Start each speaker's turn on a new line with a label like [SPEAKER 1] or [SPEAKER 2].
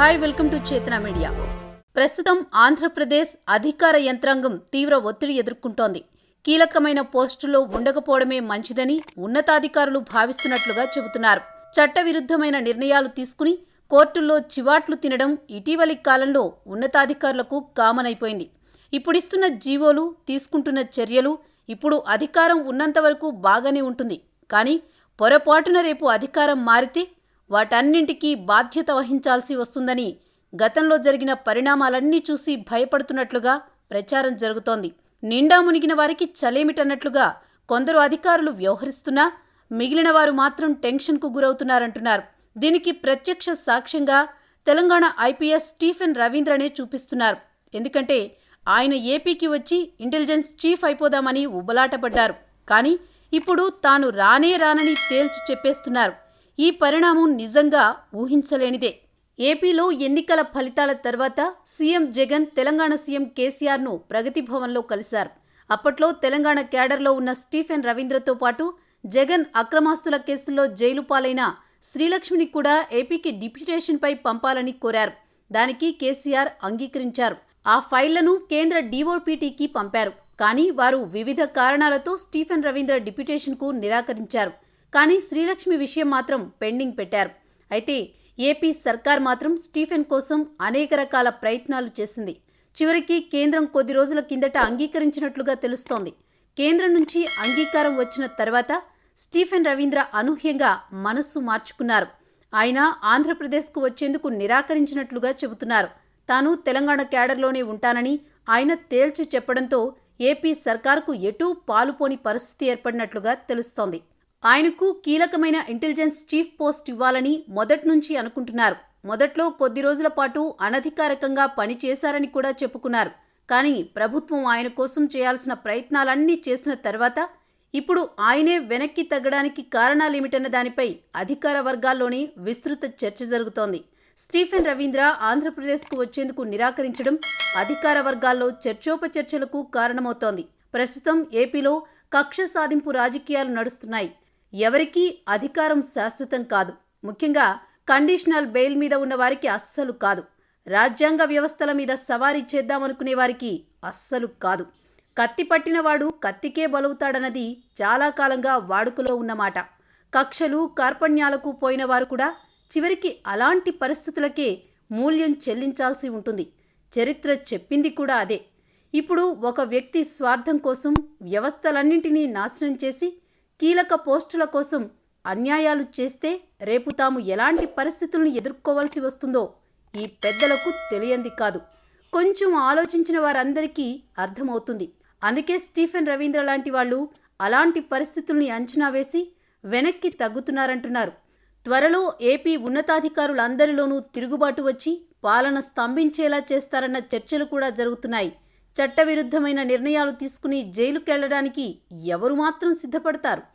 [SPEAKER 1] Hi welcome to Chetana media ప్రస్తుతం ఆంధ్రప్రదేశ్ అధికార యంత్రాంగం తీవ్ర ఒత్తిడి ఎదుర్కొంటోంది. కీలకమైన పోస్టుల్లో ఉండకపోవడమే మంచిదని ఉన్నతాధికారులు భావిస్తున్నట్లుగా చెబుతున్నారు. చట్టవిరుద్ధమైన నిర్ణయాలు తీసుకుని కోర్టుల్లో చివాట్లు తినడం ఇటీవలి కాలంలో ఉన్నతాధికారులకు కామన్ అయిపోయింది ఇప్పుడిస్తున్న జీవోలు తీసుకుంటున్న చర్యలు ఇప్పుడు అధికారం ఉన్నంత వరకు బాగానే ఉంటుంది. కానీ పొరపాటున రేపు అధికారం మారితే వాటన్నింటికీ బాధ్యత వహించాల్సి వస్తుందని గతంలో జరిగిన పరిణామాలన్నీ చూసి భయపడుతున్నట్లుగా ప్రచారం జరుగుతోంది. నిండా మునిగిన వారికి చలేమిటన్నట్లుగా కొందరు అధికారులు వ్యవహరిస్తున్నా మిగిలిన వారు మాత్రం టెన్షన్కు గురవుతున్నారంటున్నారు. దీనికి ప్రత్యక్ష సాక్ష్యంగా తెలంగాణ ఐపీఎస్ స్టీఫెన్ రవీంద్రనే చూపిస్తున్నారు. ఎందుకంటే ఆయన ఏపీకి వచ్చి ఇంటెలిజెన్స్ చీఫ్ అయిపోదామని ఉబలాటపడ్డారు. కానీ ఇప్పుడు తాను రానే రానని తేల్చి చెప్పేస్తున్నారు. ఈ పరిణామం నిజంగా ఊహించలేనిదే. ఏపీలో ఎన్నికల ఫలితాల తర్వాత సీఎం జగన్ తెలంగాణ సీఎం కేసీఆర్ను ప్రగతి భవన్లో కలిశారు. అప్పట్లో తెలంగాణ క్యాడర్లో ఉన్న స్టీఫెన్ రవీంద్రతో పాటు జగన్ అక్రమాస్తుల కేసుల్లో జైలు పాలైన శ్రీలక్ష్మిని కూడా ఏపీకి డిప్యూటేషన్పై పంపాలని కోరారు. దానికి కేసీఆర్ అంగీకరించారు. ఆ ఫైళ్ళను కేంద్ర డీఓపీటీకి పంపారు. కానీ వారు వివిధ కారణాలతో స్టీఫెన్ రవీంద్ర డిప్యూటేషన్కు నిరాకరించారు. కానీ శ్రీలక్ష్మి విషయం మాత్రం పెండింగ్ పెట్టారు. అయితే ఏపీ సర్కార్ మాత్రం స్టీఫెన్ కోసం అనేక రకాల ప్రయత్నాలు చేసింది. చివరికి కేంద్రం కొద్ది రోజుల కిందట అంగీకరించినట్లుగా తెలుస్తోంది. కేంద్రం నుంచి అంగీకారం వచ్చిన తర్వాత స్టీఫెన్ రవీంద్ర అనూహ్యంగా మనస్సు మార్చుకున్నారు. ఆయన ఆంధ్రప్రదేశ్కు వచ్చేందుకు నిరాకరించినట్లుగా చెబుతున్నారు. తాను తెలంగాణ క్యాడర్లోనే ఉంటానని ఆయన తేల్చి చెప్పడంతో ఏపీ సర్కార్కు ఎటూ పాలుపోని పరిస్థితి ఏర్పడినట్లుగా తెలుస్తోంది. ఆయనకు కీలకమైన ఇంటెలిజెన్స్ చీఫ్ పోస్ట్ ఇవ్వాలని మొదట్ నుంచి అనుకుంటున్నారు. మొదట్లో కొద్ది రోజుల పాటు అనధికారికంగా పనిచేశారని కూడా చెప్పుకున్నారు. కానీ ప్రభుత్వం ఆయన కోసం చేయాల్సిన ప్రయత్నాలన్నీ చేసిన తర్వాత ఇప్పుడు ఆయనే వెనక్కి తగ్గడానికి కారణాలేమిటన్న దానిపై అధికార వర్గాల్లోనే విస్తృత చర్చ జరుగుతోంది. స్టీఫెన్ రవీంద్ర ఆంధ్రప్రదేశ్కు వచ్చేందుకు నిరాకరించడం అధికార వర్గాల్లో చర్చోపచర్చలకు కారణమవుతోంది. ప్రస్తుతం ఏపీలో కక్ష సాధింపు రాజకీయాలు నడుస్తున్నాయి. ఎవరికీ అధికారం శాశ్వతం కాదు. ముఖ్యంగా కండిషనల్ బెయిల్ మీద ఉన్న వారికి అస్సలు కాదు. రాజ్యాంగ వ్యవస్థల మీద సవారీ చేద్దామనుకునే వారికి అస్సలు కాదు. కత్తి పట్టినవాడు కత్తికే బలవుతాడన్నది చాలా కాలంగా వాడుకలో ఉన్నమాట కక్షలు కార్పణ్యాలకు పోయిన వారు కూడా చివరికి అలాంటి పరిస్థితులకే మూల్యం చెల్లించాల్సి ఉంటుంది. చరిత్ర చెప్పింది కూడా అదే. ఇప్పుడు ఒక వ్యక్తి స్వార్థం కోసం వ్యవస్థలన్నింటినీ నాశనం చేసి కీలక పోస్టుల కోసం అన్యాయాలు చేస్తే రేపు తాము ఎలాంటి పరిస్థితులను ఎదుర్కోవాల్సి వస్తుందో ఈ పెద్దలకు తెలియంది కాదు. కొంచెం ఆలోచించిన వారందరికీ అర్థమవుతుంది. అందుకే స్టీఫెన్ రవీంద్ర లాంటి వాళ్ళు అలాంటి పరిస్థితుల్ని అంచనా వేసి వెనక్కి తగ్గుతున్నారంటున్నారు. త్వరలో ఏపీ ఉన్నతాధికారులందరిలోనూ తిరుగుబాటు వచ్చి పాలన స్తంభించేలా చేస్తారన్న చర్చలు కూడా జరుగుతున్నాయి. చట్టవిరుద్ధమైన నిర్ణయాలు తీసుకుని జైలుకెళ్ళడానికి ఎవరు మాత్రం సిద్ధపడతారు?